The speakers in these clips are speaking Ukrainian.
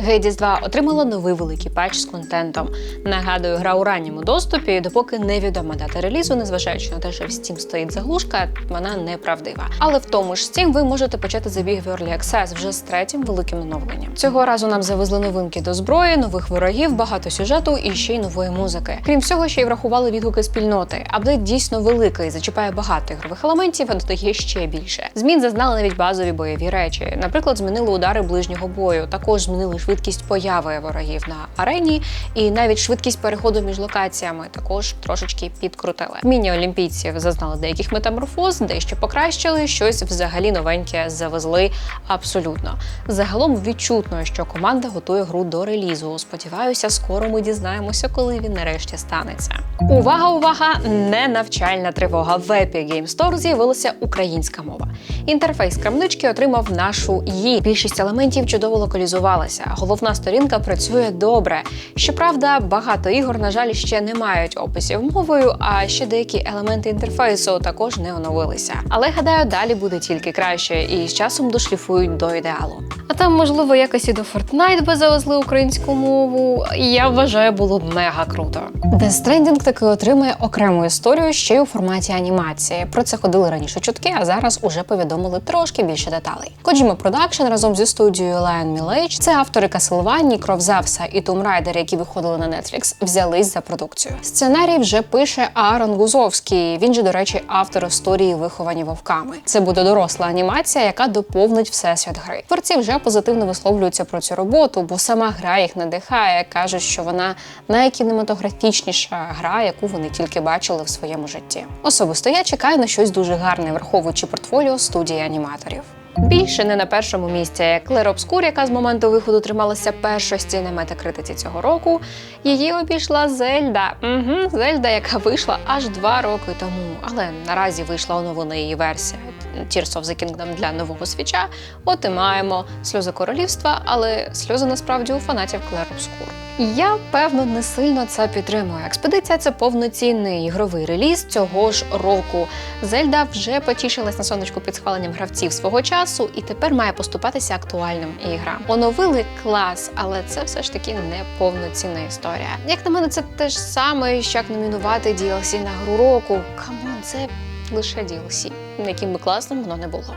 Hades 2 отримала новий великий патч з контентом. Нагадую, гра у ранньому доступі, і допоки невідома дата релізу, незважаючи на те, що в Steam стоїть заглушка, вона неправдива. Але в тому ж Steam ви можете почати забіг в Early Access вже з третім великим оновленням. Цього разу нам завезли новинки до зброї, нових ворогів, багато сюжету і ще й нової музики. Крім всього, ще й врахували відгуки спільноти. Апдейт дійсно великий, зачіпає багато ігрових елементів, а додає ще більше. Змін зазнали навіть базові бойові речі. Наприклад, змінили удари ближнього бою, також змінили швидкість появи ворогів на арені, і навіть швидкість переходу між локаціями також трошечки підкрутили. Вміння олімпійців зазнали деяких метаморфоз, дещо покращили, щось взагалі новеньке завезли абсолютно. Загалом відчутно, що команда готує гру до релізу. Сподіваюся, скоро ми дізнаємося, коли він нарешті станеться. Увага, увага! Не навчальна тривога. В Epic Game Store з'явилася українська мова. Інтерфейс крамнички отримав нашу її. Більшість елементів чудово локалізувалася. Головна сторінка працює добре. Щоправда, багато ігор, на жаль, ще не мають описів мовою, а ще деякі елементи інтерфейсу також не оновилися. Але гадаю, далі буде тільки краще, і з часом дошліфують до ідеалу. А там, можливо, якось і до Fortnite би завезли українську мову. Я вважаю, було б мега круто. Death Stranding таки отримує окрему історію ще й у форматі анімації. Про це ходили раніше чутки, а зараз уже повідомили трошки більше деталей. Kojima Production разом зі студією Lion Village, це автори Castlevania, Кров Зевса і Raider, які виходили на Netflix, взялись за продукцію. Сценарій вже пише Аарон Гузовський. Він же, до речі, автор історії виховані вовками. Це буде доросла анімація, яка доповнить всесвіт гри. Творці вже позитивно висловлюються про цю роботу, бо сама гра їх надихає. кажуть, що вона найкінематографічніша гра, яку вони тільки бачили в своєму житті. Особисто я чекаю на щось дуже гарне, враховуючи портфоліо студії аніматорів. Більше не на першому місці. Клер Обскур, яка з моменту виходу трималася першості на метакритиці цього року, її обійшла Зельда. Угу, Зельда, яка вийшла аж два роки тому. Але наразі вийшла оновлена її версія Tears of the Kingdom для нового свіча. От і маємо сльози королівства, але сльози насправді у фанатів Клер Обскур. Я певно не сильно це підтримую. Експедиція це повноцінний ігровий реліз цього ж року. Зельда вже потішилась на сонечку під схваленням гравців свого часу і тепер має поступатися актуальним ігра. Оновили клас, але це все ж таки не повноцінна історія. Як на мене, це те ж саме, що як номінувати DLC на гру року. Камон, це лише DLC, яким би класним воно не було.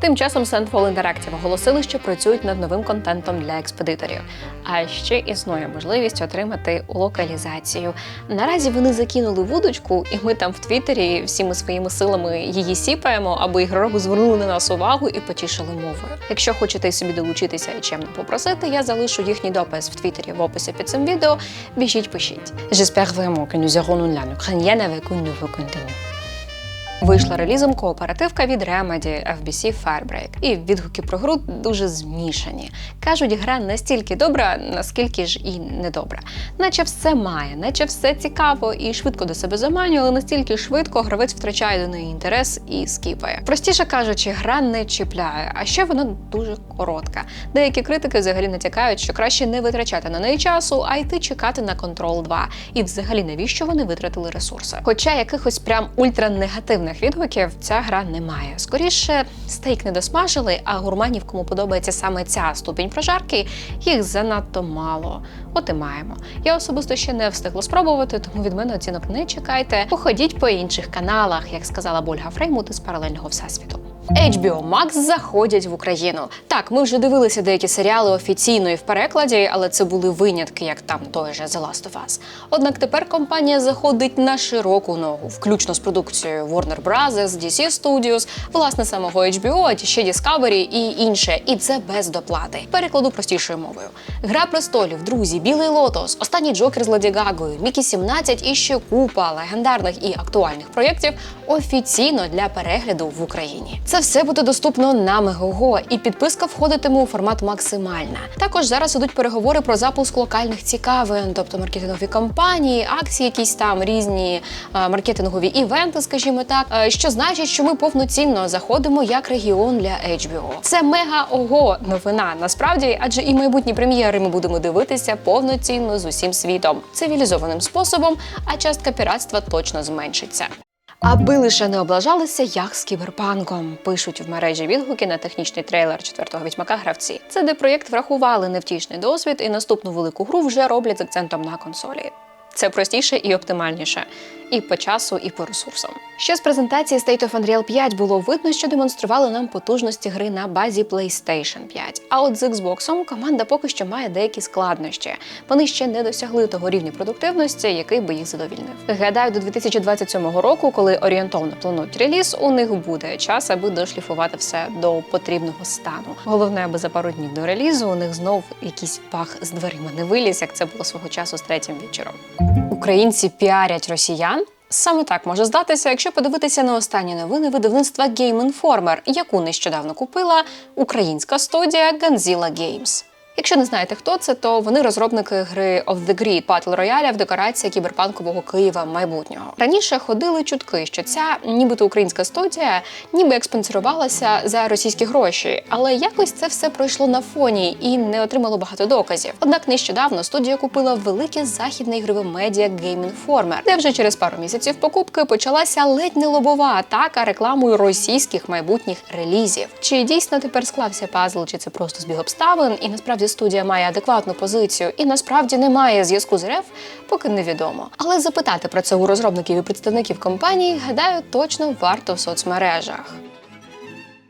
Тим часом Sandfall Interactive оголосили, що працюють над новим контентом для експедиторів. А ще існує можливість отримати локалізацію. Наразі вони закинули вудочку, і ми там в Твіттері всіми своїми силами її сіпаємо, аби ігроробу звернули на нас увагу і потішили мовою. Якщо хочете собі долучитися і чемно попросити, я залишу їхній допис в Твіттері в описі під цим відео. Біжіть, пишіть. J'espère vraiment que nous aurons la ukrainienne avec un nouveau contenu. Вийшла релізом кооперативка від Remedy FBC Firebreak. І відгуки про гру дуже змішані. Кажуть, гра настільки добра, наскільки ж і недобра. Наче все має, наче все цікаво і швидко до себе заманює, але настільки швидко гравець втрачає до неї інтерес і скіпає. Простіше кажучи, гра не чіпляє, а ще вона дуже коротка. Деякі критики взагалі натякають, що краще не витрачати на неї часу, а йти чекати на Control 2. І взагалі навіщо вони витратили ресурси? Хоча якихось прям ультранегативних відгуків ця гра не має. Скоріше, стейк не досмажили, а гурманів, кому подобається саме ця ступінь прожарки, їх занадто мало. От і маємо. Я особисто ще не встигла спробувати, тому від мене оцінок не чекайте. Походіть по інших каналах, як сказала Больга Фреймут із паралельного всесвіту. HBO Max заходять в Україну. Так, ми вже дивилися деякі серіали офіційно і в перекладі, але це були винятки, як там той же The Last of Us. Однак тепер компанія заходить на широку ногу, включно з продукцією Warner Bros., DC Studios, власне самого HBO, а ще Discovery і інше. І це без доплати. Перекладу простішою мовою. Гра престолів, друзі, Білий Лотос, останній Джокер з Леді Гагою, Мікі 17 і ще купа легендарних і актуальних проєктів офіційно для перегляду в Україні. Це все буде доступно на Мегого, і підписка входитиме у формат максимальна. Також зараз ідуть переговори про запуск локальних цікавин, тобто маркетингові кампанії, акції, якісь там різні маркетингові івенти, скажімо так. е, Що значить, що ми повноцінно заходимо як регіон для HBO. Це мега ого новина насправді, адже і майбутні прем'єри ми будемо дивитися повноцінно з усім світом, цивілізованим способом, а частка піратства точно зменшиться. Аби лише не облажалися, як з кіберпанком. Пишуть в мережі відгуки на технічний трейлер четвертого відьмака гравці. Це де проєкт врахували невтішний досвід, і наступну велику гру вже роблять з акцентом на консолі. Це простіше і оптимальніше, і по часу, і по ресурсам. Ще з презентації State of Unreal 5 було видно, що демонстрували нам потужності гри на базі PlayStation 5. А от з Xbox команда поки що має деякі складнощі. Вони ще не досягли того рівня продуктивності, який би їх задовільнив. Гадаю, до 2027 року, коли орієнтовно планують реліз, у них буде час, аби дошліфувати все до потрібного стану. Головне, аби за пару днів до релізу у них знов якийсь пах з дверима не виліз, як це було свого часу з третім вічером. Українці піарять росіян. Саме так може здатися, якщо подивитися на останні новини видавництва Game Informer, яку нещодавно купила українська студія Ganzilla Games. Якщо не знаєте, хто це, то вони розробники гри Of the Grid Battle Royale в декорації кіберпанкового Києва майбутнього. Раніше ходили чутки, що ця нібито українська студія ніби експансирувалася за російські гроші, але якось це все пройшло на фоні і не отримало багато доказів. Однак нещодавно студія купила велике західне ігрове медіа Game Informer, де вже через пару місяців покупки почалася ледь не лобова атака рекламою російських майбутніх релізів. Чи дійсно тепер склався пазл, чи це просто збіг обставин, і насправді студія має адекватну позицію і насправді немає зв'язку з РФ, поки невідомо. Але запитати про це у розробників і представників компанії, гадаю, точно варто в соцмережах.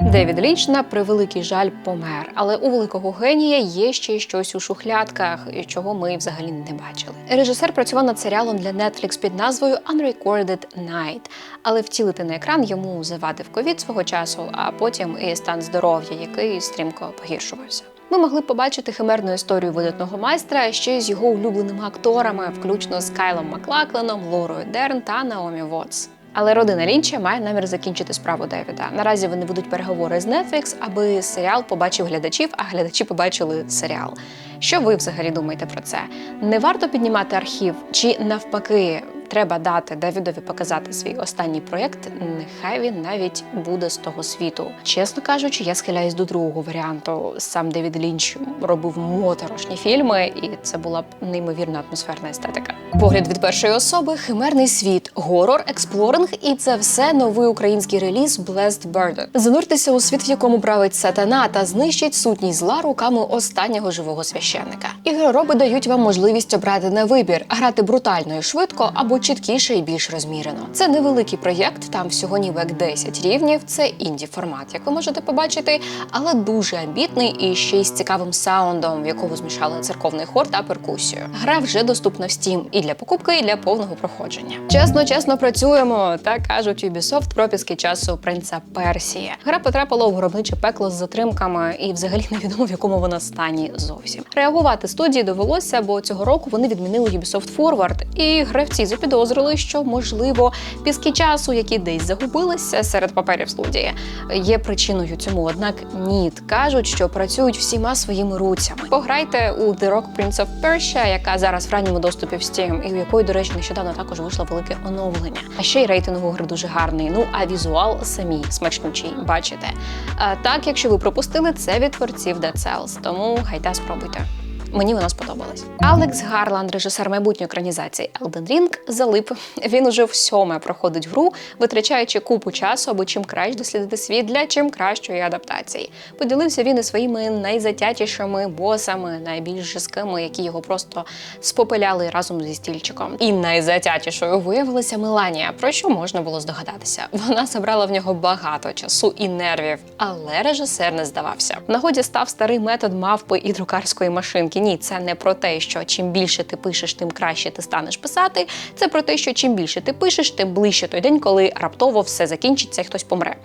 Девід Лінч на превеликий жаль помер, але у великого генія є ще щось у шухлядках, чого ми взагалі не бачили. Режисер працював над серіалом для Netflix під назвою Unrecorded Night, але втілити на екран йому завадив ковід свого часу, а потім і стан здоров'я, який стрімко погіршувався. Ми могли побачити химерну історію видатного майстра ще з його улюбленими акторами, включно з Кайлом Маклакленом, Лорою Дерн та Наомі Вотс. Але родина Лінча має намір закінчити справу Девіда. Наразі вони ведуть переговори з Netflix, аби серіал побачив глядачів, а глядачі побачили серіал. Що ви взагалі думаєте про це? Не варто піднімати архів, чи навпаки, треба дати Девідові показати свій останній проєкт? Нехай він навіть буде з того світу. Чесно кажучи, я схиляюсь до другого варіанту. Сам Девід Лінч робив моторошні фільми, і це була б неймовірна атмосферна естетика. Погляд від першої особи, химерний світ, горор, експлоринг, і це все новий український реліз Blessed Burden. Зануртеся у світ, в якому править сатана та знищить сутність зла руками останнього живого священника. Ігророби дають вам можливість обрати на вибір, грати брутально і швидко або чіткіше і більш розмірено. Це невеликий проєкт, там всього ніби як 10 рівнів. Це інді формат, як ви можете побачити, але дуже амбітний і ще й з цікавим саундом, в якому змішали церковний хор та перкусію. Гра вже доступна в Steam і для покупки, і для повного проходження. Чесно, чесно працюємо, так кажуть Ubisoft пропіски часу принца Персії. Гра потрапила у гробниче пекло з затримками, і взагалі невідомо в якому вона стані зовсім. Реагувати студії довелося, бо цього року вони відмінили Ubisoft Forward, і гравці запідозрили, що можливо піски часу, які десь загубилися серед паперів студії, є причиною цьому. Однак ні, кажуть, що працюють всіма своїми руцями. Пограйте у The Rock Prince of Persia, яка зараз в ранньому доступі в Steam, і у якої, до речі, нещодавно також вийшло велике оновлення. А ще й рейтинг у гри дуже гарний. Ну а візуал самі смачнучий, бачите. А так, якщо ви пропустили, це від творців Dead Cells, тому гайда спробуйте. Мені вона сподобалась. Алекс Гарланд, режисер майбутньої екранізації Elden Ring, залип. Він уже в сьоме проходить гру, витрачаючи купу часу, аби чим краще дослідити світ для чим кращої адаптації. Поділився він і своїми найзатятішими босами, найбільш жорсткими, які його просто спопиляли разом зі стільчиком. І найзатятішою виявилася Меланія, про що можна було здогадатися. Вона забрала в нього багато часу і нервів, але режисер не здавався. В нагоді став старий метод мавпи і друкарської машинки. Ні, це не про те, що чим більше ти пишеш, тим краще ти станеш писати. Це про те, що чим більше ти пишеш, тим ближче той день, коли раптово все закінчиться і хтось помре.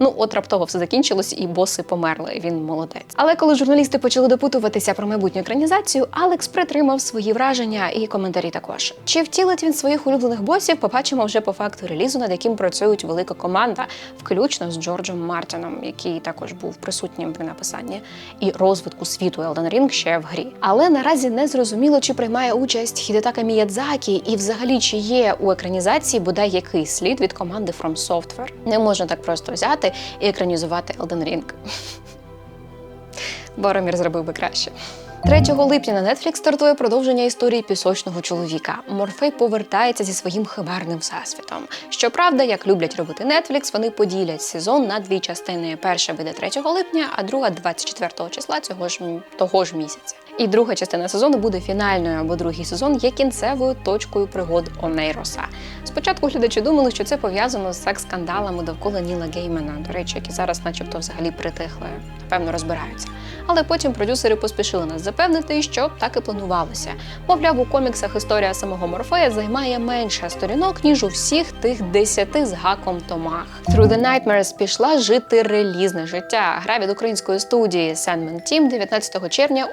Ну от раптово все закінчилось, і боси померли. Він молодець. Але коли журналісти почали допитуватися про майбутню екранізацію, Алекс притримав свої враження і коментарі також. Чи втілить він своїх улюблених босів? Побачимо вже по факту релізу, над яким працюють велика команда, включно з Джорджем Мартином, який також був присутнім при написанні і розвитку світу Elden Ring ще в грі. Але наразі не зрозуміло, чи приймає участь Хідетака Міядзакі, і взагалі чи є у екранізації бодай якийсь слід від команди From Software. Не можна так просто взяти і екранізувати Elden Ring. Боромір зробив би краще. 3 липня на Netflix стартує продовження історії пісочного чоловіка. Морфей повертається зі своїм химерним всесвітом. Щоправда, як люблять робити Netflix, вони поділять сезон на дві частини. Перша буде 3 липня, а друга 24 числа цього ж того ж місяця. І друга частина сезону буде фінальною, бо другий сезон є кінцевою точкою пригод Онейроса. Спочатку глядачі думали, що це пов'язано з секс-скандалами довкола Ніла Геймана, до речі, які зараз, начебто, взагалі притихли, напевно, розбираються. Але потім продюсери поспішили нас запевнити, що так і планувалося. Мовляв, у коміксах історія самого Морфея займає менше сторінок, ніж у всіх тих десяти з гаком томах. Through the Nightmares пішла жити релізне життя. Гра від української студії Sandman Team 19 червня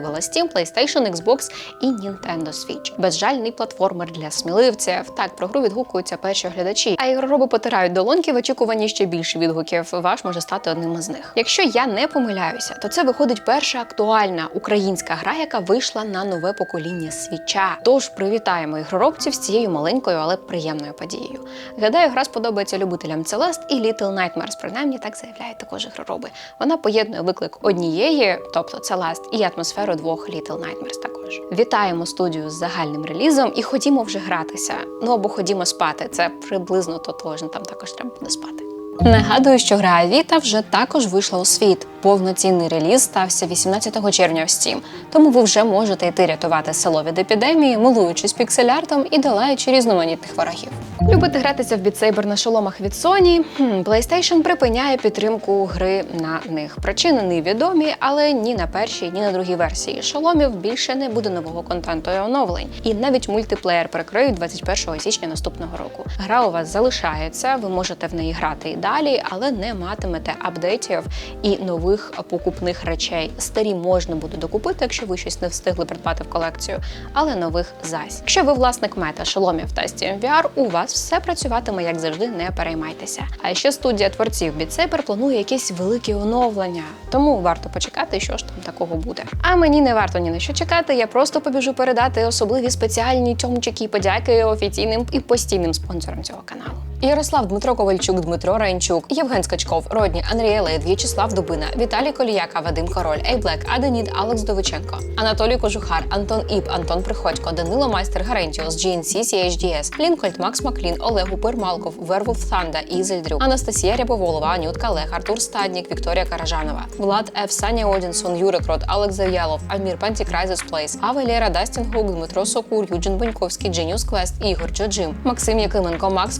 ощасливила Steam, PlayStation, Xbox і Nintendo Switch. Безжальний платформер для сміливців. Так про гру відгукуються перші глядачі. А ігророби потирають долоньки в очікуванні ще більше відгуків. Ваш може стати одним із них. Якщо я не помиляюся, то це виходить перша актуальна українська гра, яка вийшла на нове покоління свіча. Тож привітаємо ігроробців з цією маленькою, але приємною подією. Гадаю, гра сподобається любителям Celeste і Little Nightmares, принаймні так заявляють також ігророби. Вона поєднує виклик однієї, тобто Celeste, і атмосферу двох Little Nightmares також. Вітаємо студію з загальним релізом і ходімо вже гратися. Ну або ходімо спати. Це приблизно тотожно, там також треба буде спати. Нагадую, що гра Авіта вже також вийшла у світ. Повноцінний реліз стався 18 червня в Steam, тому ви вже можете йти рятувати село від епідемії, милуючись піксель-артом і долаючи різноманітних ворогів. Любите гратися в бітсейбер на шоломах від Sony? Хм, PlayStation припиняє підтримку гри на них. Причини невідомі, але ні на першій, ні на другій версії шоломів більше не буде нового контенту і оновлень. І навіть мультиплеєр прикриють 21 січня наступного року. Гра у вас залишається, ви можете в неї грати і далі, але не матимете апдейтів і нових покупних речей. Старі можна буде докупити, якщо ви щось не встигли придбати в колекцію, але нових зась. Якщо ви власник мета, шоломів та SteamVR, у вас все працюватиме як завжди, не переймайтеся. А ще студія творців Saber планує якісь великі оновлення, тому варто почекати, що ж там такого буде. А мені не варто ні на що чекати. Я просто побіжу передати особливі спеціальні тьомчики і подяки офіційним і постійним спонсорам цього каналу. Ярослав Дмитро Ковальчук, Дмитро Раїнчук, Євген Скачков, Родні, Андрій Лейд, В'ячеслав Дубина, Віталій Коліяка, Вадим Король, Ейблек, Аденід, Алекс Довиченко, Анатолій Кожухар, Антон Іп, Антон Приходько, Данило Майстер Гарентіос, GNC, CHDS, Лінкольд, Макс Маклін, Олег Упир Малков, Вервулф Thanda, Ізельдрюк, Анастасія Рябоволова, Анютка Лех, Артур Стаднік, Вікторія Каражанова, Влад Ф. Саня Одінсон, Юрик Рот, Алекс Зав'ялов, Амір Пантікрайзес Плейс, Ава Лєра, Дастін Гук, Дмитро Сокур, Юджин Боньковський, Дженіус Квест, Ігор Джоджим, Максим Якименко, Макс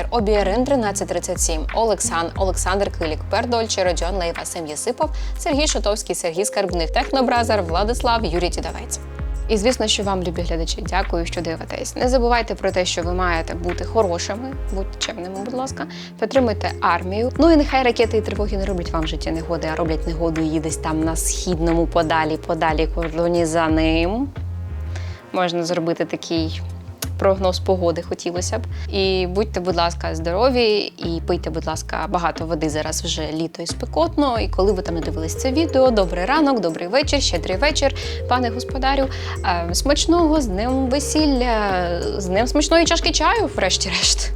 Фастфолкер, Обіарин 1337, Олексан, Олександр Килік, Пердольче, Родіон Лейва, Сем Єсипов, Сергій Шотовський, Сергій Скарбник, Технобразер, Владислав, Юрій Тідавець. І звісно, що вам, любі глядачі, дякую, що дивитесь. Не забувайте про те, що ви маєте бути хорошими, будьте чемними, будь ласка, підтримуйте армію. Ну і нехай ракети і тривоги не роблять вам в житті негоди, а роблять негоду її десь там на східному подалі, подалі кордоні за ним. Можна зробити такий прогноз погоди хотілося б. І будьте, будь ласка, здорові і пийте, будь ласка, багато води. Зараз вже літо і спекотно. І коли ви там не дивились це відео, добрий ранок, добрий вечір, щедрий вечір, пане господарю. Е, Смачного з днем весілля, з днем смачної чашки чаю, врешті-решт.